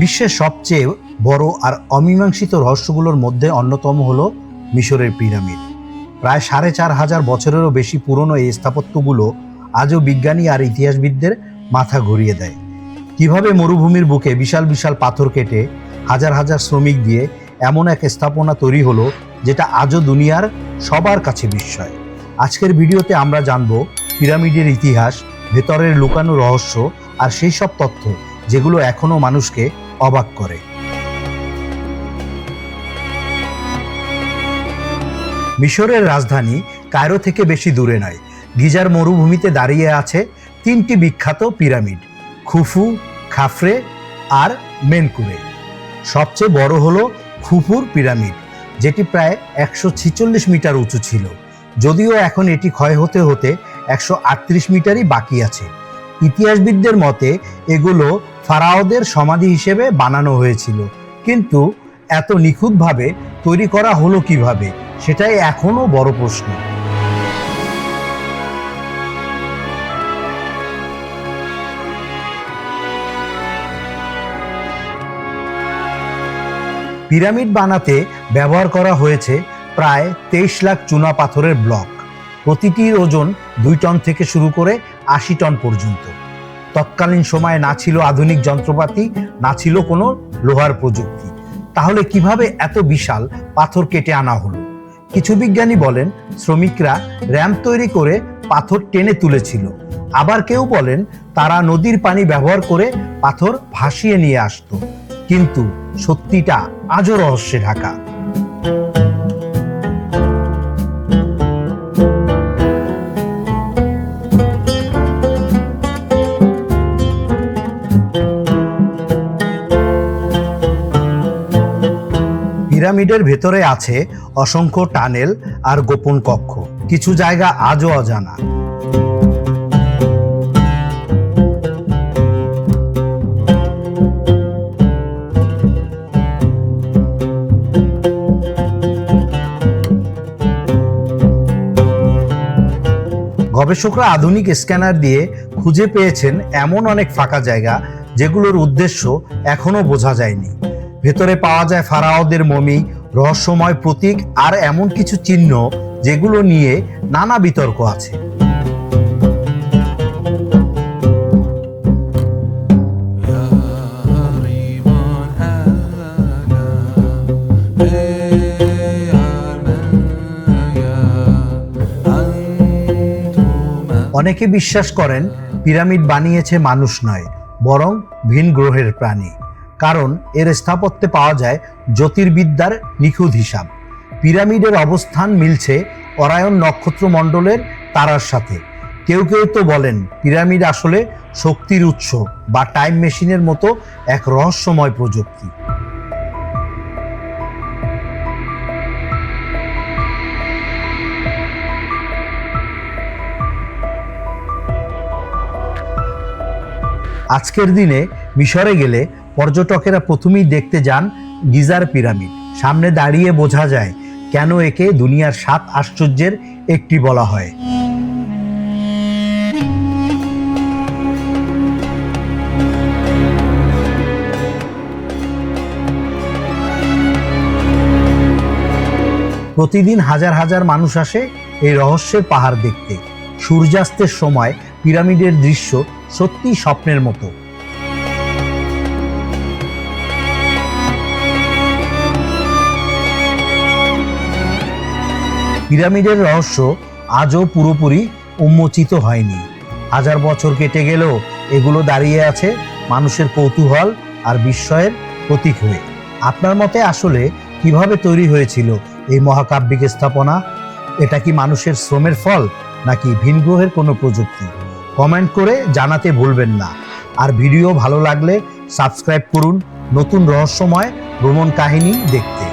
বিশ্বের সবচেয়ে বড় আর অমীমাংসিত রহস্যগুলোর মধ্যে অন্যতম হলো মিশরের পিরামিড। প্রায় সাড়ে চার হাজার বছরেরও বেশি পুরনো এই স্থাপত্যগুলো আজও বিজ্ঞানী আর ইতিহাসবিদদের মাথা ঘুরিয়ে দেয়। কীভাবে মরুভূমির বুকে বিশাল বিশাল পাথর কেটে হাজার হাজার শ্রমিক দিয়ে এমন এক স্থাপনা তৈরি হলো যেটা আজও দুনিয়ার সবার কাছে বিস্ময়। আজকের ভিডিওতে আমরা জানব পিরামিডের ইতিহাস, ভেতরের লুকানো রহস্য আর সেই সব তথ্য যেগুলো এখনও মানুষকে অবাক করে। মিশরের রাজধানী কায়রো থেকে বেশি দূরে নয়। গিজার মরুভূমিতে দাঁড়িয়ে আছে তিনটি বিখ্যাত পিরামিড, খুফু, খাফরে আর মেনকুরে। সবচেয়ে বড় হলো খুফুর পিরামিড, যেটি প্রায় একশো ছিচল্লিশ মিটার উঁচু ছিল। যদিও এখন এটি ক্ষয় হতে হতে একশো আটত্রিশ মিটারই বাকি আছে। ইতিহাসবিদদের মতে এগুলো ফারাওদের সমাধি হিসেবে বানানো হয়েছিল। কিন্তু এত নিখুঁতভাবে তৈরি করা হলো কীভাবে, সেটাই এখনও বড় প্রশ্ন। পিরামিড বানাতে ব্যবহার করা হয়েছে প্রায় তেইশ লাখ চুনা পাথরের ব্লক। প্রতিটির ওজন দুই টন থেকে শুরু করে আশি টন পর্যন্ত। তৎকালীন সময়ে না ছিল আধুনিক যন্ত্রপাতি, না ছিল কোনো লোহার প্রযুক্তি। তাহলে কীভাবে এত বিশাল পাথর কেটে আনা হলো? কিছু বিজ্ঞানী বলেন, শ্রমিকরা র্যাম্প তৈরি করে পাথর টেনে তুলেছিল। আবার কেউ বলেন, তারা নদীর পানি ব্যবহার করে পাথর ভাসিয়ে নিয়ে আসতো। কিন্তু সত্যিটা আজও রহস্যে ঢাকা। পিরামিডের ভেতরে আছে অসংখ্য টানেল আর গোপন কক্ষ। কিছু জায়গা আজও অজানা। গবেষকরা আধুনিক স্ক্যানার দিয়ে খুঁজে পেয়েছেন এমন অনেক ফাঁকা জায়গা, যেগুলোর উদ্দেশ্য এখনও বোঝা যায়নি। ভেতরে পাওয়া যায় ফারাওদের মমি, রহস্যময় প্রতীক আর এমন কিছু চিহ্ন যেগুলো নিয়ে নানা বিতর্ক আছে। অনেকে বিশ্বাস করেন, পিরামিড বানিয়েছে মানুষ নয়, বরং ভিন গ্রহের প্রাণী। কারণ এর স্থাপত্যে পাওয়া যায় জ্যোতির্বিদ্যার নিখুঁত হিসাব। পিরামিডের অবস্থান মিলছে অরায়ন নক্ষত্র মণ্ডলের তারার সাথে। কেউ কেউ তো বলেন পিরামিড আসলে শক্তির উৎস বা টাইম মেশিনের মতো এক রহস্যময় প্রযুক্তি। আজকের দিনে মিশরে গেলে পর্যটকেরা প্রথমেই দেখতে যান গিজার পিরামিড। সামনে দাঁড়িয়ে বোঝা যায় কেন একে দুনিয়ার সাত আশ্চর্যের একটি বলা হয়। প্রতিদিন হাজার হাজার মানুষ আসে এই রহস্যের পাহাড় দেখতে। সূর্যাস্তের সময় পিরামিডের দৃশ্য সত্যি স্বপ্নের মতো। পিরামিডের রহস্য আজও পুরোপুরি উন্মোচিত হয়নি। হাজার বছর কেটে গেলেও এগুলো দাঁড়িয়ে আছে মানুষের কৌতূহল আর বিস্ময়ের প্রতীক হয়ে। আপনার মতে আসলে কীভাবে তৈরি হয়েছিল এই মহাকাব্যিক স্থাপনা? এটা কি মানুষের শ্রমের ফল নাকি ভিন গ্রহের কোনো প্রযুক্তি? কমেন্ট করে জানাতে ভুলবেন না। আর ভিডিও ভালো লাগলে সাবস্ক্রাইব করুন নতুন রহস্যময় ভ্রমণ কাহিনী দেখতে।